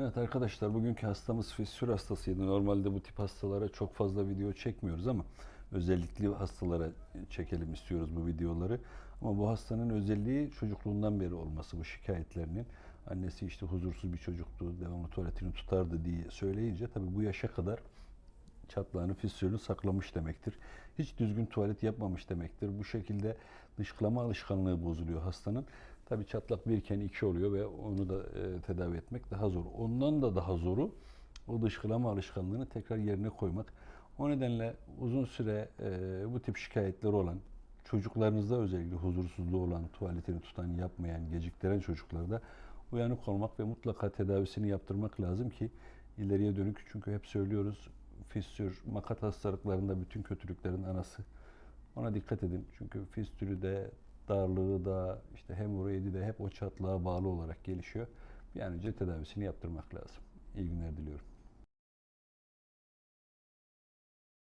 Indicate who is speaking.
Speaker 1: Evet arkadaşlar bugünkü hastamız fistül hastasıydı. Normalde bu tip hastalara çok fazla video çekmiyoruz ama özellikle hastalara çekelim istiyoruz bu videoları. Ama bu hastanın özelliği çocukluğundan beri olması bu şikayetlerinin. Annesi işte huzursuz bir çocuktu, devamlı tuvaletini tutardı diye söyleyince tabii bu yaşa kadar çatlağını, fistülünü saklamış demektir. Hiç düzgün tuvalet yapmamış demektir. Bu şekilde dışkılama alışkanlığı bozuluyor hastanın. Tabi çatlak birken iki oluyor ve onu da e, tedavi etmek daha zor. Ondan da daha zoru o dışkılama alışkanlığını tekrar yerine koymak. O nedenle uzun süre e, bu tip şikayetleri olan, çocuklarınızda özellikle huzursuzluğu olan, tuvaletini tutan, yapmayan, geciktiren çocuklarda uyanık olmak ve mutlaka tedavisini yaptırmak lazım ki ileriye dönük çünkü hep söylüyoruz fistür, makat hastalıklarında bütün kötülüklerin anası. Ona dikkat edin. Çünkü fistülü de, darlığı da, işte hemoroidi de hep o çatlağa bağlı olarak gelişiyor. An önce tedavisini yaptırmak lazım. İyi günler diliyorum.